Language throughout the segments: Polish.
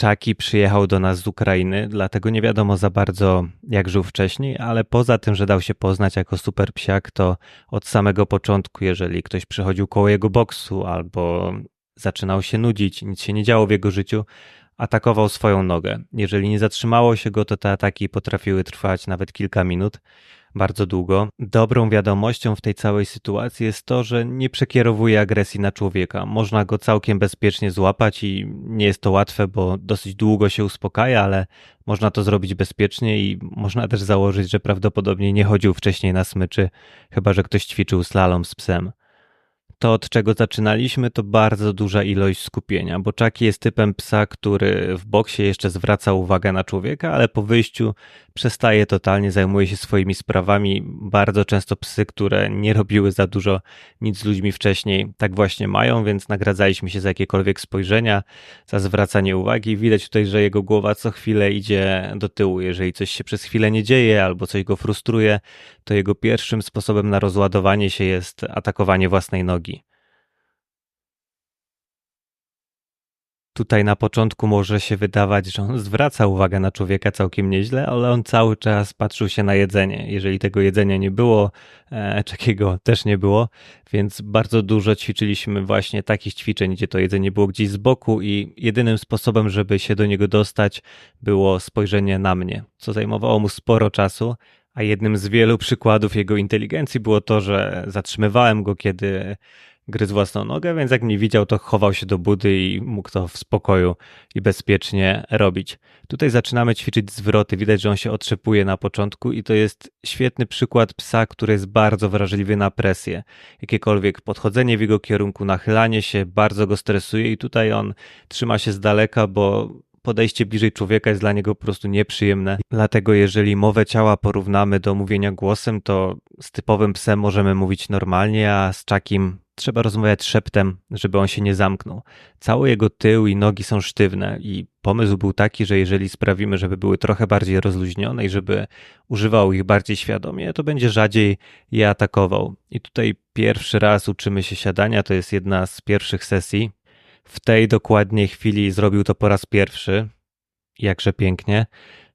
Czaki przyjechał do nas z Ukrainy, dlatego nie wiadomo za bardzo, jak żył wcześniej, ale poza tym, że dał się poznać jako super psiak, to od samego początku, jeżeli ktoś przychodził koło jego boksu albo zaczynał się nudzić, nic się nie działo w jego życiu, atakował swoją nogę. Jeżeli nie zatrzymało się go, to te ataki potrafiły trwać nawet kilka minut bardzo długo. Dobrą wiadomością w tej całej sytuacji jest to, że nie przekierowuje agresji na człowieka. Można go całkiem bezpiecznie złapać i nie jest to łatwe, bo dosyć długo się uspokaja, ale można to zrobić bezpiecznie i można też założyć, że prawdopodobnie nie chodził wcześniej na smyczy, chyba że ktoś ćwiczył slalom z psem to, od czego zaczynaliśmy, to bardzo duża ilość skupienia, bo Chucky jest typem psa, który w boksie jeszcze zwraca uwagę na człowieka, ale po wyjściu przestaje totalnie, zajmuje się swoimi sprawami. Bardzo często psy, które nie robiły za dużo nic z ludźmi wcześniej, tak właśnie mają, więc nagradzaliśmy się za jakiekolwiek spojrzenia, za zwracanie uwagi. Widać tutaj, że jego głowa co chwilę idzie do tyłu. Jeżeli coś się przez chwilę nie dzieje albo coś go frustruje, to jego pierwszym sposobem na rozładowanie się jest atakowanie własnej nogi. Tutaj na początku może się wydawać, że on zwraca uwagę na człowieka całkiem nieźle, ale on cały czas patrzył się na jedzenie. Jeżeli tego jedzenia nie było, e, też nie było, więc bardzo dużo ćwiczyliśmy właśnie takich ćwiczeń, gdzie to jedzenie było gdzieś z boku i jedynym sposobem, żeby się do niego dostać, było spojrzenie na mnie, co zajmowało mu sporo czasu, a jednym z wielu przykładów jego inteligencji było to, że zatrzymywałem go, kiedy gryzł własną nogę, więc jak mnie widział, to chował się do budy i mógł to w spokoju i bezpiecznie robić. Tutaj zaczynamy ćwiczyć zwroty. Widać, że on się otrzepuje na początku i to jest świetny przykład psa, który jest bardzo wrażliwy na presję. Jakiekolwiek podchodzenie w jego kierunku, nachylanie się bardzo go stresuje i tutaj on trzyma się z daleka, bo podejście bliżej człowieka jest dla niego po prostu nieprzyjemne. Dlatego jeżeli mowę ciała porównamy do mówienia głosem, to z typowym psem możemy mówić normalnie, a z czakim trzeba rozmawiać szeptem, żeby on się nie zamknął. Cały jego tył i nogi są sztywne i pomysł był taki, że jeżeli sprawimy, żeby były trochę bardziej rozluźnione i żeby używał ich bardziej świadomie, to będzie rzadziej je atakował. I tutaj pierwszy raz uczymy się siadania, to jest jedna z pierwszych sesji. W tej dokładnie chwili zrobił to po raz pierwszy. Jakże pięknie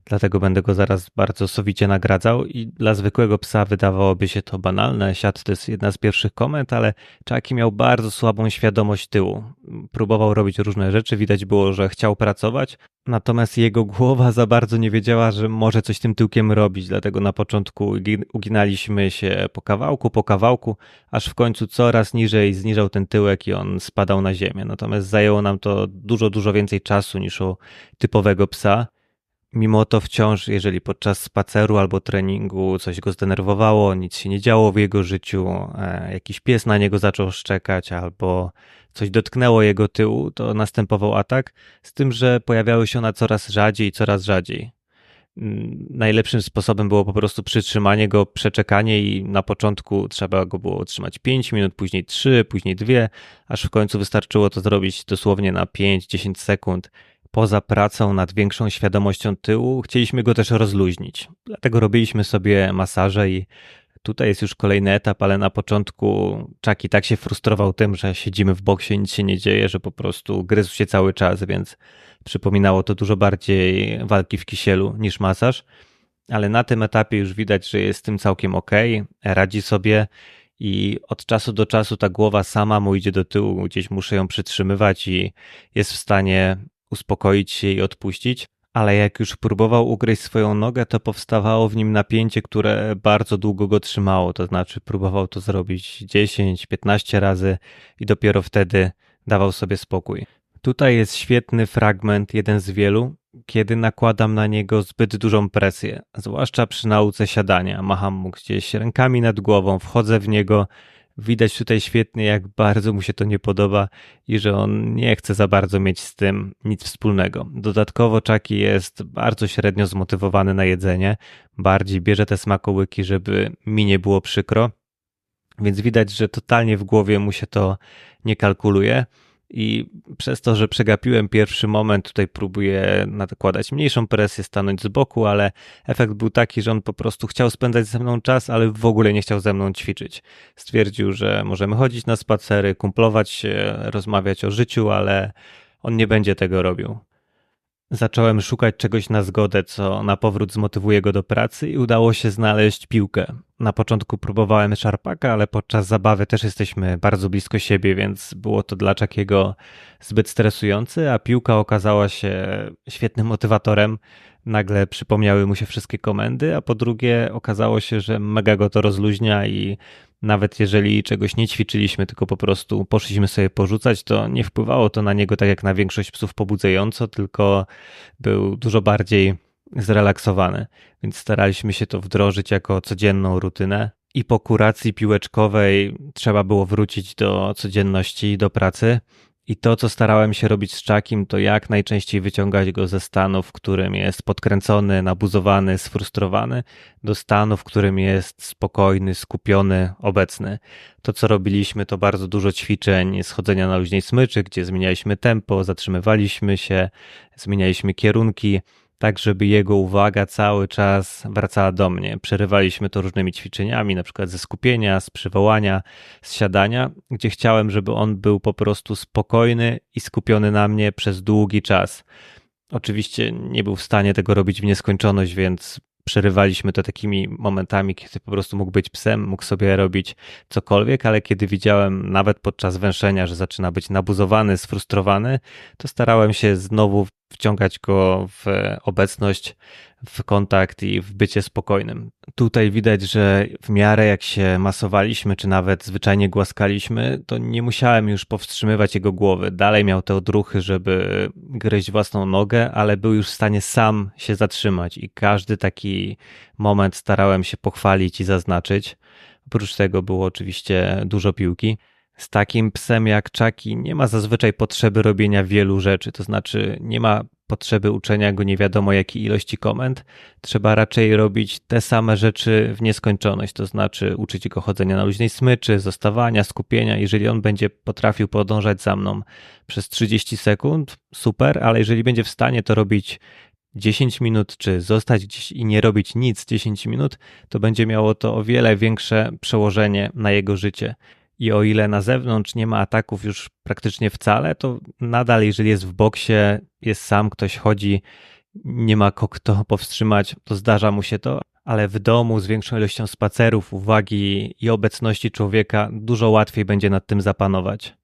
dlatego będę go zaraz bardzo sowicie nagradzał i dla zwykłego psa wydawałoby się to banalne. Siad to jest jedna z pierwszych komend, ale Chucky miał bardzo słabą świadomość tyłu. Próbował robić różne rzeczy, widać było, że chciał pracować, natomiast jego głowa za bardzo nie wiedziała, że może coś tym tyłkiem robić, dlatego na początku uginaliśmy się po kawałku, po kawałku, aż w końcu coraz niżej zniżał ten tyłek i on spadał na ziemię. Natomiast zajęło nam to dużo, dużo więcej czasu niż u typowego psa. Mimo to wciąż, jeżeli podczas spaceru albo treningu coś go zdenerwowało, nic się nie działo w jego życiu, e, jakiś pies na niego zaczął szczekać albo coś dotknęło jego tyłu, to następował atak, z tym, że pojawiały się one coraz rzadziej i coraz rzadziej. Mm, najlepszym sposobem było po prostu przytrzymanie go, przeczekanie i na początku trzeba go było trzymać 5 minut, później 3, później 2, aż w końcu wystarczyło to zrobić dosłownie na 5-10 sekund poza pracą nad większą świadomością tyłu, chcieliśmy go też rozluźnić. Dlatego robiliśmy sobie masaże i tutaj jest już kolejny etap, ale na początku Czaki tak się frustrował tym, że siedzimy w boksie, nic się nie dzieje, że po prostu gryzł się cały czas, więc przypominało to dużo bardziej walki w kisielu niż masaż. Ale na tym etapie już widać, że jest z tym całkiem ok, radzi sobie i od czasu do czasu ta głowa sama mu idzie do tyłu, gdzieś muszę ją przytrzymywać i jest w stanie uspokoić się i odpuścić, ale jak już próbował ugryźć swoją nogę, to powstawało w nim napięcie, które bardzo długo go trzymało. To znaczy, próbował to zrobić 10-15 razy i dopiero wtedy dawał sobie spokój. Tutaj jest świetny fragment, jeden z wielu, kiedy nakładam na niego zbyt dużą presję, zwłaszcza przy nauce siadania. Macham mu gdzieś rękami nad głową, wchodzę w niego Widać tutaj świetnie, jak bardzo mu się to nie podoba i że on nie chce za bardzo mieć z tym nic wspólnego. Dodatkowo Chucky jest bardzo średnio zmotywowany na jedzenie, bardziej bierze te smakołyki, żeby mi nie było przykro, więc widać, że totalnie w głowie mu się to nie kalkuluje. I przez to, że przegapiłem pierwszy moment, tutaj próbuję nakładać mniejszą presję, stanąć z boku, ale efekt był taki, że on po prostu chciał spędzać ze mną czas, ale w ogóle nie chciał ze mną ćwiczyć. Stwierdził, że możemy chodzić na spacery, kumplować się, rozmawiać o życiu, ale on nie będzie tego robił. Zacząłem szukać czegoś na zgodę, co na powrót zmotywuje go do pracy i udało się znaleźć piłkę. Na początku próbowałem szarpaka, ale podczas zabawy też jesteśmy bardzo blisko siebie, więc było to dla Czakiego zbyt stresujące, a piłka okazała się świetnym motywatorem. Nagle przypomniały mu się wszystkie komendy, a po drugie okazało się, że mega go to rozluźnia i nawet jeżeli czegoś nie ćwiczyliśmy, tylko po prostu poszliśmy sobie porzucać, to nie wpływało to na niego tak jak na większość psów pobudzająco, tylko był dużo bardziej zrelaksowany. Więc staraliśmy się to wdrożyć jako codzienną rutynę. I po kuracji piłeczkowej trzeba było wrócić do codzienności, do pracy. I to, co starałem się robić z Czakim, to jak najczęściej wyciągać go ze stanu, w którym jest podkręcony, nabuzowany, sfrustrowany, do stanu, w którym jest spokojny, skupiony, obecny. To, co robiliśmy, to bardzo dużo ćwiczeń schodzenia na luźnej smyczy, gdzie zmienialiśmy tempo, zatrzymywaliśmy się, zmienialiśmy kierunki tak żeby jego uwaga cały czas wracała do mnie. Przerywaliśmy to różnymi ćwiczeniami, na przykład ze skupienia, z przywołania, z siadania, gdzie chciałem, żeby on był po prostu spokojny i skupiony na mnie przez długi czas. Oczywiście nie był w stanie tego robić w nieskończoność, więc przerywaliśmy to takimi momentami, kiedy po prostu mógł być psem, mógł sobie robić cokolwiek, ale kiedy widziałem nawet podczas węszenia, że zaczyna być nabuzowany, sfrustrowany, to starałem się znowu wciągać go w obecność, w kontakt i w bycie spokojnym. Tutaj widać, że w miarę jak się masowaliśmy, czy nawet zwyczajnie głaskaliśmy, to nie musiałem już powstrzymywać jego głowy. Dalej miał te odruchy, żeby gryźć własną nogę, ale był już w stanie sam się zatrzymać i każdy taki moment starałem się pochwalić i zaznaczyć. Oprócz tego było oczywiście dużo piłki. Z takim psem jak Chucky nie ma zazwyczaj potrzeby robienia wielu rzeczy, to znaczy nie ma potrzeby uczenia go nie wiadomo jakiej ilości komend. Trzeba raczej robić te same rzeczy w nieskończoność, to znaczy uczyć go chodzenia na luźnej smyczy, zostawania, skupienia. Jeżeli on będzie potrafił podążać za mną przez 30 sekund, super, ale jeżeli będzie w stanie to robić 10 minut, czy zostać gdzieś i nie robić nic 10 minut, to będzie miało to o wiele większe przełożenie na jego życie. I o ile na zewnątrz nie ma ataków już praktycznie wcale, to nadal, jeżeli jest w boksie, jest sam, ktoś chodzi, nie ma kto powstrzymać, to zdarza mu się to, ale w domu z większą ilością spacerów, uwagi i obecności człowieka dużo łatwiej będzie nad tym zapanować.